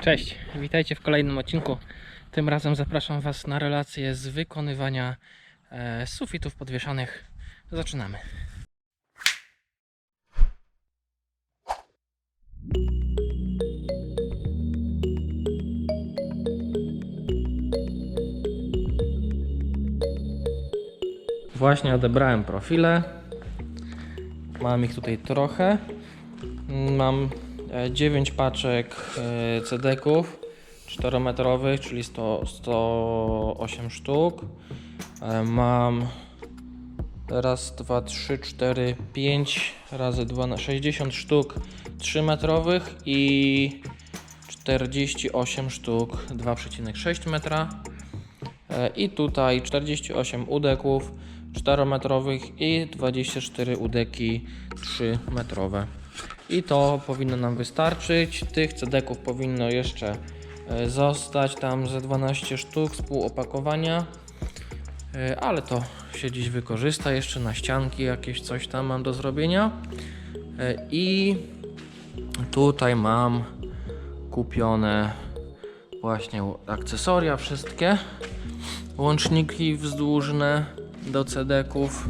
Cześć, witajcie w kolejnym odcinku. Tym razem zapraszam Was na relację z wykonywania e, sufitów podwieszanych. Zaczynamy. Właśnie odebrałem profile. Mam ich tutaj trochę. Mam 9 paczek e, CD-ków 4-metrowych, czyli 100, 108 sztuk. E, Mam raz, dwa, trzy, cztery, pięć razy 2 60 sztuk 3-metrowych i 48 sztuk 2,6 metra. E, I tutaj 48 udeków 4-metrowych i 24 udeki 3-metrowe. I to powinno nam wystarczyć. Tych cedeków powinno jeszcze e, zostać tam ze 12 sztuk z pół opakowania. E, Ale to się dziś wykorzysta. Jeszcze na ścianki jakieś coś tam mam do zrobienia. E, I tutaj mam kupione właśnie akcesoria wszystkie. Łączniki wzdłużne do cedeków.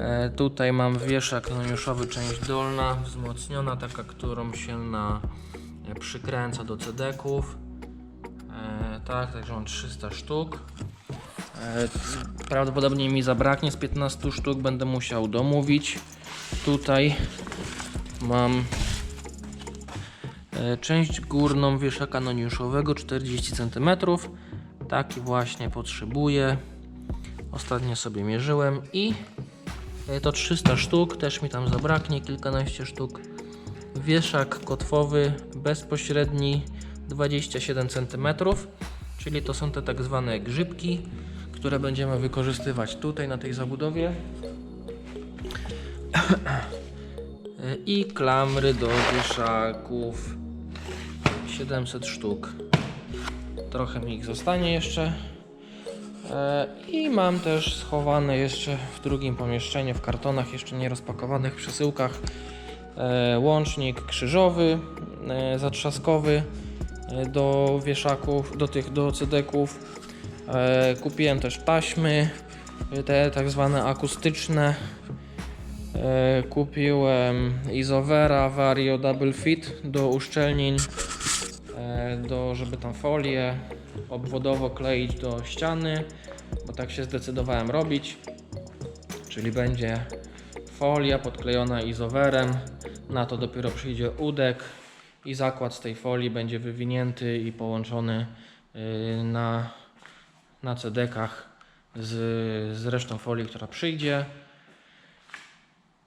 E, tutaj mam wieszak noniuszowy, część dolna, wzmocniona, taka, którą się na, e, przykręca do cedeków. E, tak, także mam 300 sztuk. E, prawdopodobnie mi zabraknie z 15 sztuk, będę musiał domówić. Tutaj mam e, część górną wieszaka noniuszowego 40 cm. Taki właśnie potrzebuję. Ostatnio sobie mierzyłem i To 300 sztuk, też mi tam zabraknie, kilkanaście sztuk. Wieszak kotwowy bezpośredni 27 cm, czyli to są te tak zwane grzybki, które będziemy wykorzystywać tutaj na tej zabudowie. E, I klamry do wieszaków 700 sztuk. Trochę mi ich zostanie jeszcze. E, I mam też schowane jeszcze w drugim pomieszczeniu, w kartonach jeszcze nie rozpakowanych przesyłkach e, łącznik krzyżowy, e, zatrzaskowy do wieszaków, do tych do cedeków. Kupiłem też taśmy, te tak zwane akustyczne. Kupiłem Izovera Vario Double Fit do uszczelnień, do, żeby tam folię obwodowo kleić do ściany, bo tak się zdecydowałem robić. Czyli będzie folia podklejona izowerem, na to dopiero przyjdzie udek i zakład z tej folii będzie wywinięty i połączony yy, na, na cedekach z, z resztą folii, która przyjdzie.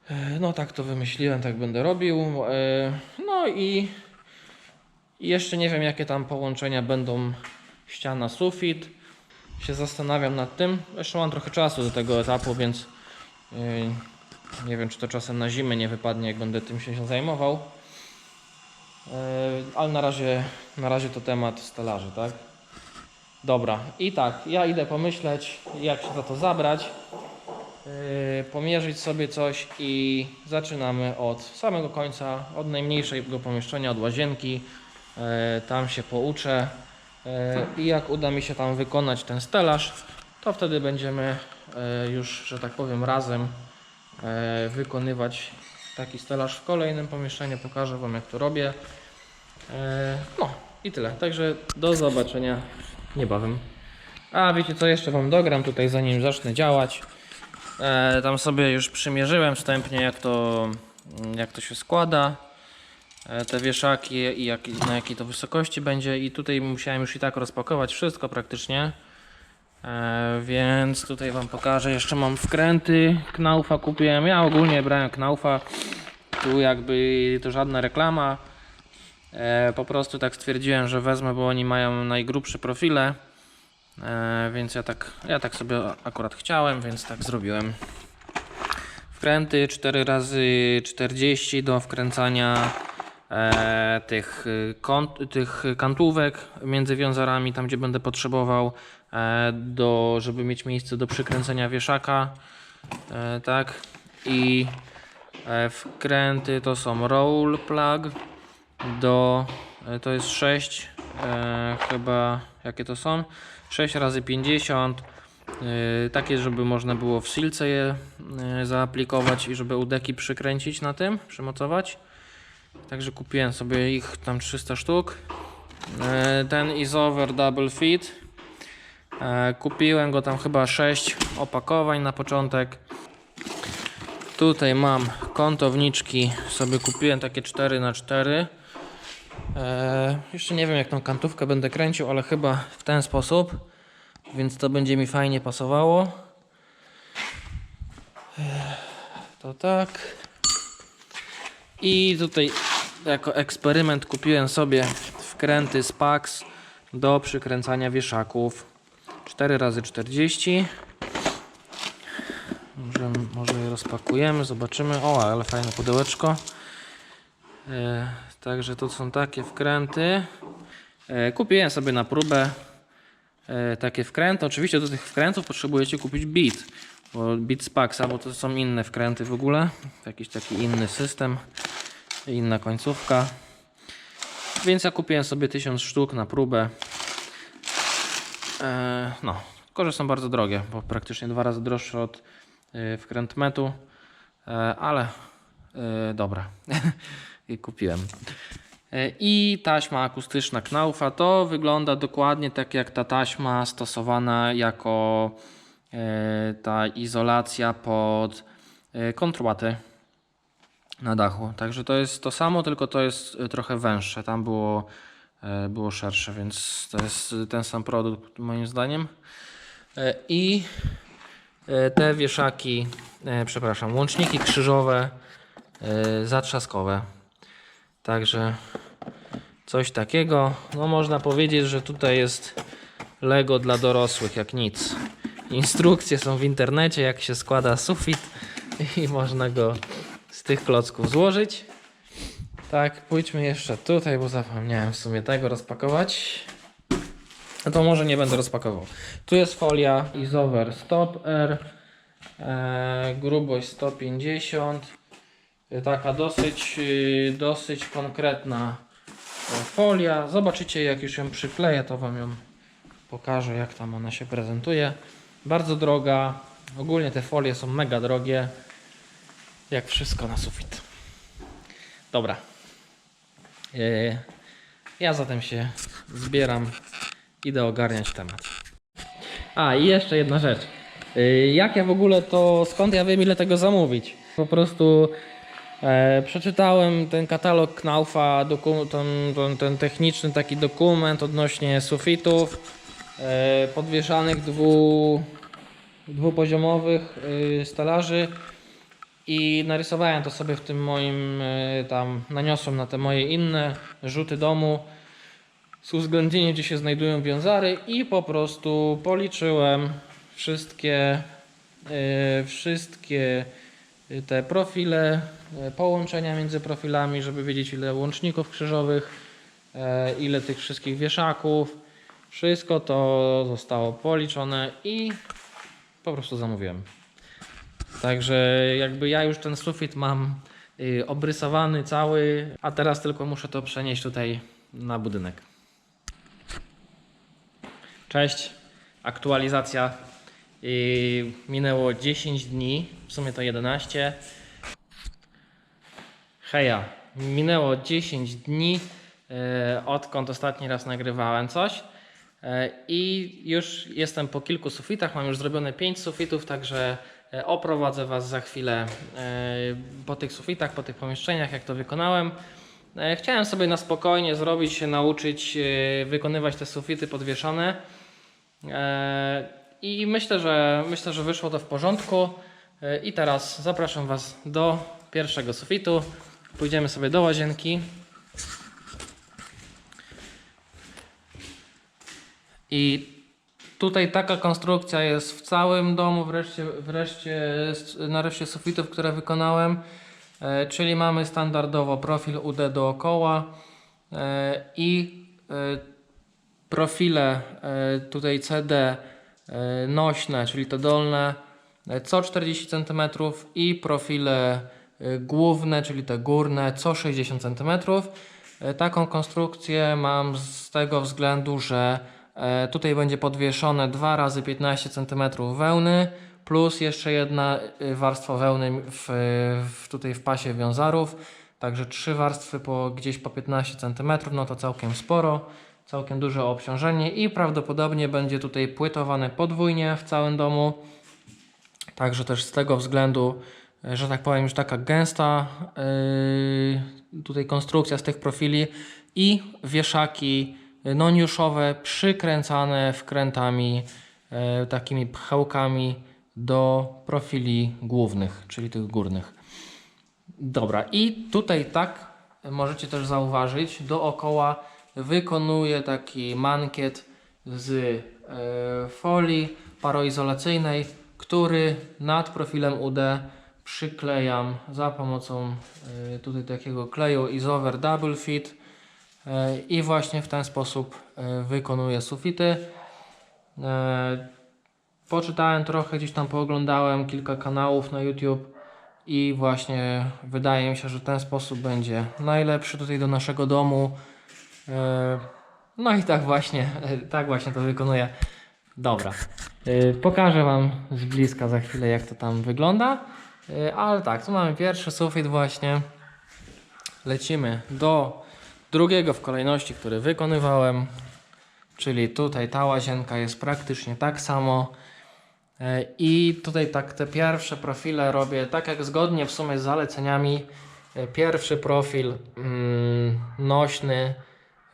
Yy, No tak to wymyśliłem, tak będę robił. Yy, No i jeszcze nie wiem, jakie tam połączenia będą ściana, sufit. Się zastanawiam nad tym. Jeszcze mam trochę czasu do tego etapu, więc yy, nie wiem, czy to czasem na zimę nie wypadnie, jak będę tym się zajmował. Yy, ale na razie, na razie to temat stelaży, tak? Dobra, i tak, ja idę pomyśleć, jak się za to zabrać, yy, pomierzyć sobie coś i zaczynamy od samego końca, od najmniejszego pomieszczenia, od łazienki. E, tam się pouczę i jak uda mi się tam wykonać ten stelaż, to wtedy będziemy e, już, że tak powiem, razem e, wykonywać taki stelaż w kolejnym pomieszczeniu. Pokażę Wam, jak to robię. E, No i tyle. Także do zobaczenia niebawem. A wiecie co, jeszcze Wam dogram tutaj, zanim zacznę działać. E, Tam sobie już przymierzyłem wstępnie, jak to, jak to się składa e, te wieszaki i jak, na jakiej to wysokości będzie. I tutaj musiałem już i tak rozpakować wszystko praktycznie. E, więc tutaj wam pokażę. Jeszcze mam wkręty. Knaufa kupiłem. Ja ogólnie brałem Knaufa. Tu jakby to żadna reklama. E, po prostu tak stwierdziłem, że wezmę, bo oni mają najgrubsze profile. E, więc ja tak, ja tak sobie akurat chciałem, więc tak zrobiłem. Wkręty 4 razy 40 do wkręcania e, tych, y, kąt, tych kantówek między wiązarami, tam gdzie będę potrzebował, e, do, żeby mieć miejsce do przykręcenia wieszaka. E, tak. I e, wkręty to są roll plug do E, To jest 6, e, chyba jakie to są? 6 razy 50. e, Takie, żeby można było w silce je e, zaaplikować i żeby udeki przykręcić na tym, przymocować. Także kupiłem sobie ich tam 300 sztuk. E, Ten Isover Double Fit. E, Kupiłem go tam chyba 6 opakowań na początek. Tutaj mam kątowniczki, sobie kupiłem takie 4 na 4 e, Jeszcze nie wiem jak tą kantówkę będę kręcił, ale chyba w ten sposób, więc to będzie mi fajnie pasowało. To tak. I tutaj jako eksperyment kupiłem sobie wkręty z Pax do przykręcania wieszaków 4 razy 40 może, może je rozpakujemy, zobaczymy. O, ale fajne pudełeczko. E, także to są takie wkręty. E, kupiłem sobie na próbę e, takie wkręty. Oczywiście do tych wkrętów potrzebujecie kupić bit. Bo Paxa, bo to są inne wkręty w ogóle. Jakiś taki inny system, inna końcówka. Więc ja kupiłem sobie 1000 sztuk na próbę. E, no, że są bardzo drogie, bo praktycznie dwa razy droższe od y, wkręt metu, e, ale y, dobra, i kupiłem. I taśma akustyczna Knaufa to wygląda dokładnie tak jak ta taśma stosowana jako ta izolacja pod e, kontrłaty na dachu. Także to jest to samo, tylko to jest e, trochę węższe. Tam było, e, było szersze, więc to jest ten sam produkt moim zdaniem. E, I e, te wieszaki, e, przepraszam, łączniki krzyżowe, e, zatrzaskowe. Także coś takiego. No można powiedzieć, że tutaj jest Lego dla dorosłych jak nic. Instrukcje są w internecie, jak się składa sufit i można go z tych klocków złożyć. Tak, pójdźmy jeszcze tutaj, bo zapomniałem w sumie tego rozpakować. No to może nie będę rozpakował. Tu jest folia Isover Stop R. E, grubość 150. E, Taka dosyć, y, dosyć konkretna e, folia. Zobaczycie jak już ją przykleję, to Wam ją pokażę jak tam ona się prezentuje. Bardzo droga. Ogólnie te folie są mega drogie. Jak wszystko na sufit. Dobra. E, Ja zatem się zbieram. Idę ogarniać temat. A i jeszcze jedna rzecz. Y, Jak ja w ogóle to, skąd ja wiem ile tego zamówić? Po prostu e, przeczytałem ten katalog Knaufa, ten, ten, ten techniczny taki dokument odnośnie sufitów e, podwieszanych dwu, dwupoziomowych y, stelaży i narysowałem to sobie w tym moim y, tam, naniosłem na te moje inne rzuty domu z uwzględnieniem, gdzie się znajdują wiązary i po prostu policzyłem wszystkie, y, wszystkie te profile, połączenia między profilami, żeby wiedzieć ile łączników krzyżowych, y, ile tych wszystkich wieszaków. Wszystko to zostało policzone i po prostu zamówiłem. Także jakby ja już ten sufit mam y, obrysowany cały, a teraz tylko muszę to przenieść tutaj na budynek. Cześć, aktualizacja. Yy, minęło 10 dni, w sumie to 11. Heja, minęło 10 dni, e, odkąd ostatni raz nagrywałem coś. E, I już jestem po kilku sufitach, mam już zrobione 5 sufitów, także e, oprowadzę Was za chwilę e, po tych sufitach, po tych pomieszczeniach, jak to wykonałem. Chciałem sobie na spokojnie zrobić, się nauczyć wykonywać te sufity podwieszane. I myślę, że myślę, że wyszło to w porządku. I teraz zapraszam Was do pierwszego sufitu. Pójdziemy sobie do łazienki. I tutaj taka konstrukcja jest w całym domu, wreszcie, wreszcie nareszcie sufitów, które wykonałem. E, czyli mamy standardowo profil UD dookoła e, i e, profile tutaj CD nośne, czyli te dolne co 40 cm i profile główne, czyli te górne co 60 cm. Taką konstrukcję mam z tego względu, że tutaj będzie podwieszone 2 razy 15 cm wełny plus jeszcze jedna y, warstwa wełny w, w, tutaj w pasie wiązarów. Także trzy warstwy po gdzieś po 15 cm, no to całkiem sporo, całkiem duże obciążenie i prawdopodobnie będzie tutaj płytowane podwójnie w całym domu. Także też z tego względu, e, że tak powiem, już taka gęsta yy, tutaj konstrukcja z tych profili i wieszaki noniuszowe przykręcane wkrętami, yy, takimi pchełkami do profili głównych, czyli tych górnych. Dobra, i tutaj tak możecie też zauważyć, dookoła wykonuję taki mankiet z e, folii paroizolacyjnej, który nad profilem UD przyklejam za pomocą e, tutaj takiego kleju Isover Double Fit e, i właśnie w ten sposób e, wykonuję sufity. E, poczytałem trochę, gdzieś tam pooglądałem kilka kanałów na YouTube i właśnie wydaje mi się, że ten sposób będzie najlepszy tutaj do naszego domu. E, No i tak właśnie, tak właśnie to wykonuję. Dobra, E, pokażę Wam z bliska za chwilę jak to tam wygląda. E, Ale tak, tu mamy pierwszy sufit właśnie. Lecimy do drugiego w kolejności, który wykonywałem. Czyli tutaj ta łazienka jest praktycznie tak samo. E, I tutaj tak te pierwsze profile robię tak jak zgodnie w sumie z zaleceniami. E, Pierwszy profil mm, nośny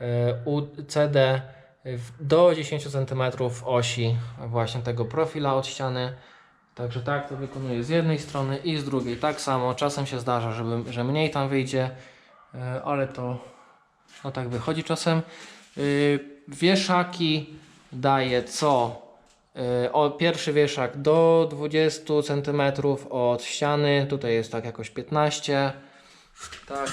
e, UCD do 10 cm osi właśnie tego profila od ściany. Także tak to wykonuję z jednej strony i z drugiej tak samo. Czasem się zdarza, żeby, że mniej tam wyjdzie, ale to no tak wychodzi czasem. Yy, wieszaki daję co? Yy, o, pierwszy wieszak do 20 cm od ściany. Tutaj jest tak jakoś 15. Tak.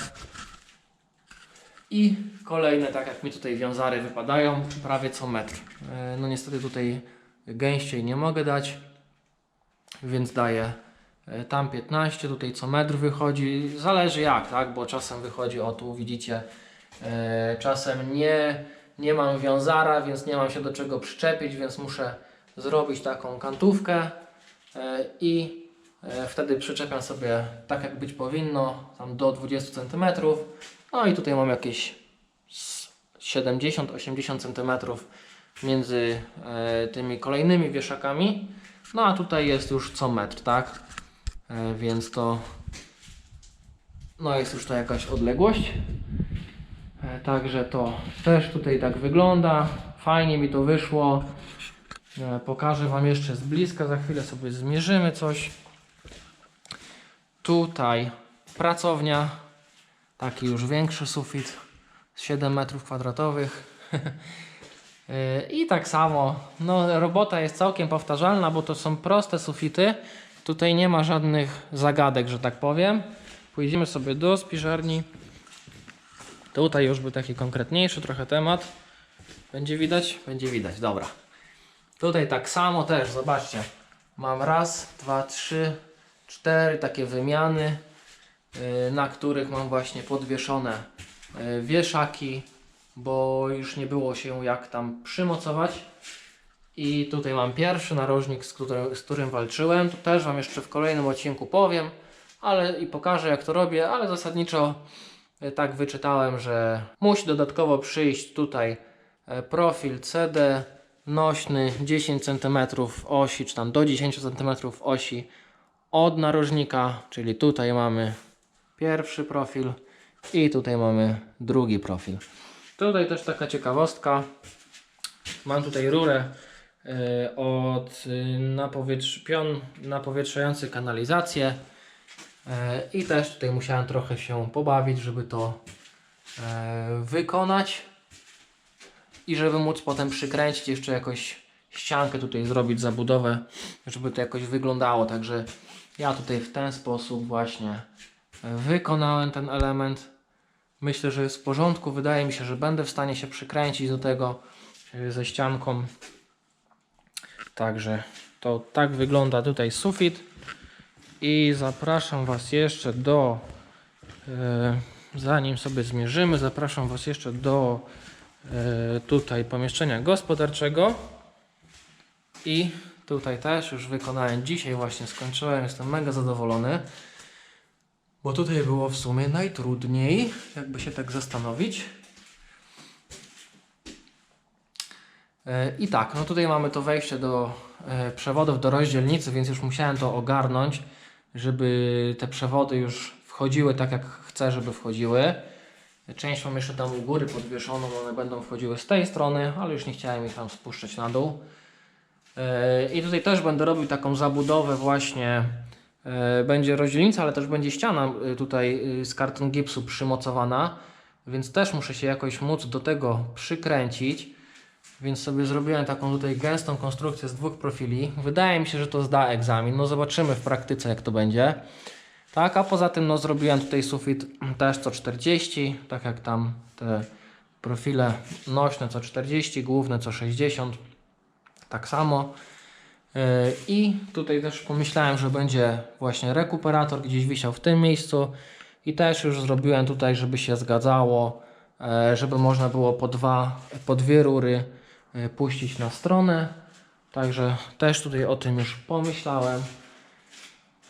I kolejne, tak jak mi tutaj wiązary wypadają, prawie co metr. Yy, no niestety tutaj gęściej nie mogę dać, więc daję yy, tam 15, tutaj co metr wychodzi. Zależy jak, tak? Bo czasem wychodzi o tu widzicie Czasem nie, nie mam wiązara, więc nie mam się do czego przyczepić, więc muszę zrobić taką kantówkę e, i e, wtedy przyczepiam sobie tak jak być powinno, tam do 20 cm. No i tutaj mam jakieś s- 70-80 cm między e, tymi kolejnymi wieszakami. No a tutaj jest już co metr, tak? E, Więc to no jest już to jakaś odległość. E, Także to też tutaj tak wygląda. Fajnie mi to wyszło. E, Pokażę Wam jeszcze z bliska. Za chwilę sobie zmierzymy coś. Tutaj pracownia. Taki już większy sufit z 7 metrów kwadratowych. E, I tak samo, no robota jest całkiem powtarzalna, bo to są proste sufity. Tutaj nie ma żadnych zagadek, że tak powiem. Pójdziemy sobie do spiżarni. Tutaj już był taki konkretniejszy trochę temat. Będzie widać? Będzie widać, dobra. Tutaj tak samo też, zobaczcie. Mam raz, dwa, trzy, cztery takie wymiany, yy, na których mam właśnie podwieszone yy, wieszaki, bo już nie było się jak tam przymocować. I tutaj mam pierwszy narożnik, z którym, z którym walczyłem. Tu też Wam jeszcze w kolejnym odcinku powiem, ale i pokażę jak to robię, ale zasadniczo tak wyczytałem, że musi dodatkowo przyjść tutaj e, profil CD nośny 10 cm osi, czy tam do 10 cm osi od narożnika, czyli tutaj mamy pierwszy profil i tutaj mamy drugi profil. Tutaj też taka ciekawostka. Mam tutaj rurę y, od y, napowietrz, pion napowietrzający kanalizację i też tutaj musiałem trochę się pobawić, żeby to y, wykonać i żeby móc potem przykręcić jeszcze jakoś ściankę tutaj zrobić zabudowę, żeby to jakoś wyglądało. Także ja tutaj w ten sposób właśnie wykonałem ten element. Myślę, że jest w porządku. Wydaje mi się, że będę w stanie się przykręcić do tego e, ze ścianką. Także to tak wygląda tutaj sufit. I zapraszam Was jeszcze do e, zanim sobie zmierzymy, zapraszam Was jeszcze do e, tutaj pomieszczenia gospodarczego. I tutaj też już wykonałem dzisiaj, właśnie skończyłem, jestem mega zadowolony. Bo tutaj było w sumie najtrudniej, jakby się tak zastanowić. E, I tak, no tutaj mamy to wejście do przewodów do rozdzielnicy, więc już musiałem to ogarnąć, żeby te przewody już wchodziły tak jak chcę, żeby wchodziły. Część mam jeszcze tam u góry podwieszoną, one będą wchodziły z tej strony, ale już nie chciałem ich tam spuszczać na dół. E, I tutaj też będę robił taką zabudowę właśnie. e, Będzie rozdzielnica, ale też będzie ściana e, tutaj z karton gipsu przymocowana, więc też muszę się jakoś móc do tego przykręcić. Więc sobie zrobiłem taką tutaj gęstą konstrukcję z dwóch profili. Wydaje mi się, że to zda egzamin. No zobaczymy w praktyce jak to będzie. Tak, a poza tym no zrobiłem tutaj sufit też co 40, tak jak tam te profile nośne co 40, główne co 60. Tak samo. Yy, I tutaj też pomyślałem, że będzie właśnie rekuperator gdzieś wisiał w tym miejscu. I też już zrobiłem tutaj, żeby się zgadzało, e, żeby można było po, dwa, po dwie rury puścić na stronę. Także też tutaj o tym już pomyślałem.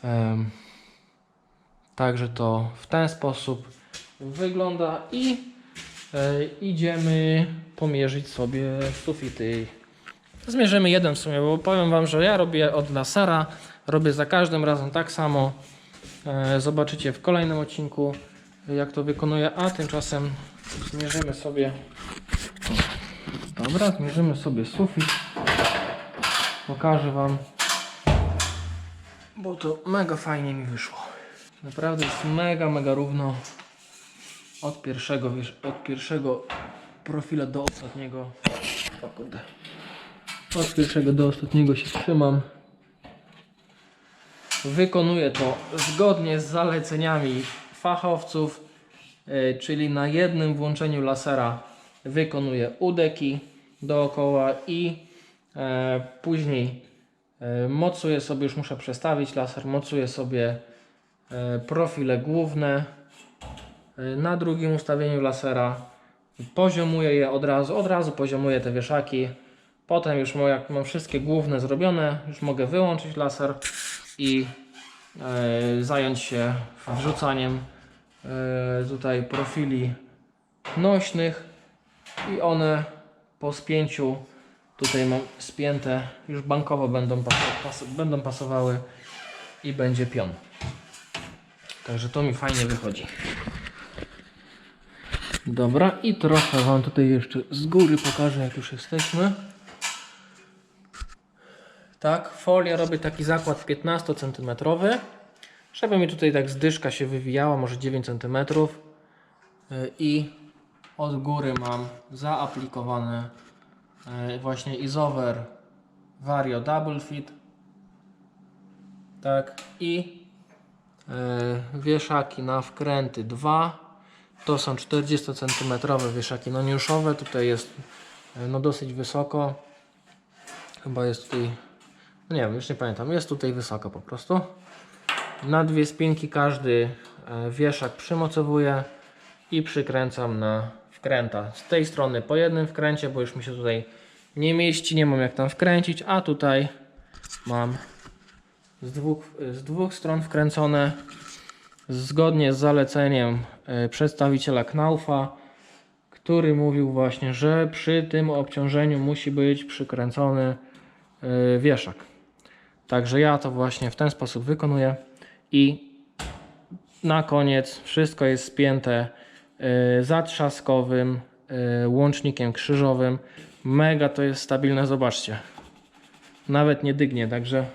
Em, Także to w ten sposób wygląda i e, idziemy pomierzyć sobie sufity. Zmierzymy jeden w sumie, bo powiem Wam, że ja robię od lasera, robię za każdym razem tak samo. E, zobaczycie w kolejnym odcinku jak to wykonuję, a tymczasem zmierzymy sobie Dobra, zmierzymy sobie sufit. Pokażę Wam, bo to mega fajnie mi wyszło. Naprawdę jest mega, mega równo od pierwszego, wiesz, od pierwszego profila do ostatniego. Od pierwszego do ostatniego się trzymam. Wykonuję to zgodnie z zaleceniami fachowców, e, czyli na jednym włączeniu lasera wykonuję udeki dookoła i e, później e, mocuję sobie, już muszę przestawić laser, mocuję sobie e, profile główne e, na drugim ustawieniu lasera. Poziomuję je od razu, od razu poziomuję te wieszaki. Potem już jak mam wszystkie główne zrobione, już mogę wyłączyć laser i e, zająć się wrzucaniem e, tutaj profili nośnych i one po spięciu tutaj mam spięte już bankowo będą, będą pasowały i będzie pion. Także to mi fajnie wychodzi. Dobra, i trochę Wam tutaj jeszcze z góry pokażę, jak już jesteśmy. Tak, folię robię taki zakład 15 cm, żeby mi tutaj tak zdyszka się wywijała, może 9 cm. I od góry mam zaaplikowane y, właśnie izover Vario Double Fit. Tak, i y, wieszaki na wkręty 2. To są 40 cm wieszaki noniuszowe. Tutaj jest y, no dosyć wysoko. Chyba jest tutaj, no nie wiem, już nie pamiętam, jest tutaj wysoko po prostu. Na dwie spinki każdy e, wieszak przymocowuję i przykręcam na wkręta. Z tej strony po jednym wkręcie, bo już mi się tutaj nie mieści, nie mam jak tam wkręcić, a tutaj mam z dwóch, z dwóch stron wkręcone zgodnie z zaleceniem e, przedstawiciela Knaufa, który mówił właśnie, że przy tym obciążeniu musi być przykręcony e, wieszak. Także ja to właśnie w ten sposób wykonuję i na koniec wszystko jest spięte zatrzaskowym y, łącznikiem krzyżowym. Mega to jest stabilne, zobaczcie. Nawet nie dygnie, także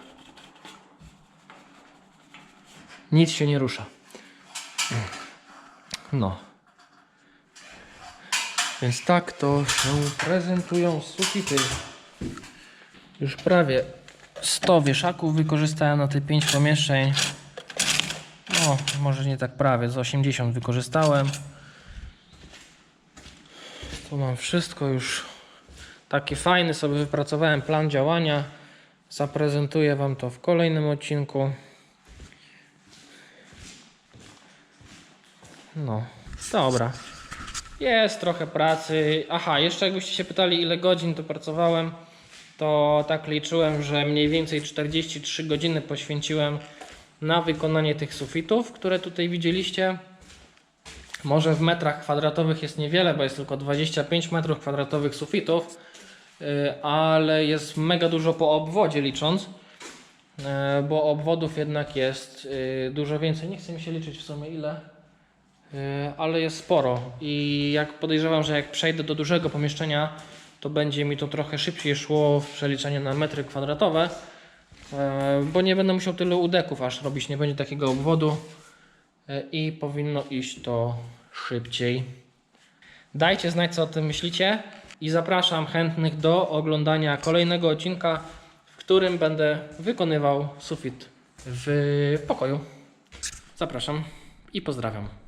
nic się nie rusza. No. Więc tak to się prezentują sufity. Już prawie 100 wieszaków wykorzystałem na te 5 pomieszczeń. No, może nie tak prawie, z 80 wykorzystałem. Tu mam wszystko już. Taki fajny sobie wypracowałem plan działania. Zaprezentuję Wam to w kolejnym odcinku. No, Dobra. Jest trochę pracy. Aha, jeszcze jakbyście się pytali, ile godzin to pracowałem, to tak liczyłem, że mniej więcej 43 godziny poświęciłem na wykonanie tych sufitów, które tutaj widzieliście. Może w metrach kwadratowych jest niewiele, bo jest tylko 25 metrów kwadratowych sufitów, yy, ale jest mega dużo po obwodzie licząc, yy, bo obwodów jednak jest yy, dużo więcej. Nie chcę mi się liczyć w sumie ile, ale jest sporo. I jak podejrzewam, że jak przejdę do dużego pomieszczenia, to będzie mi to trochę szybciej szło w przeliczeniu na metry kwadratowe, bo nie będę musiał tylu udeków aż robić, nie będzie takiego obwodu i powinno iść to szybciej. Dajcie znać, co o tym myślicie i zapraszam chętnych do oglądania kolejnego odcinka, w którym będę wykonywał sufit w pokoju. Zapraszam i pozdrawiam.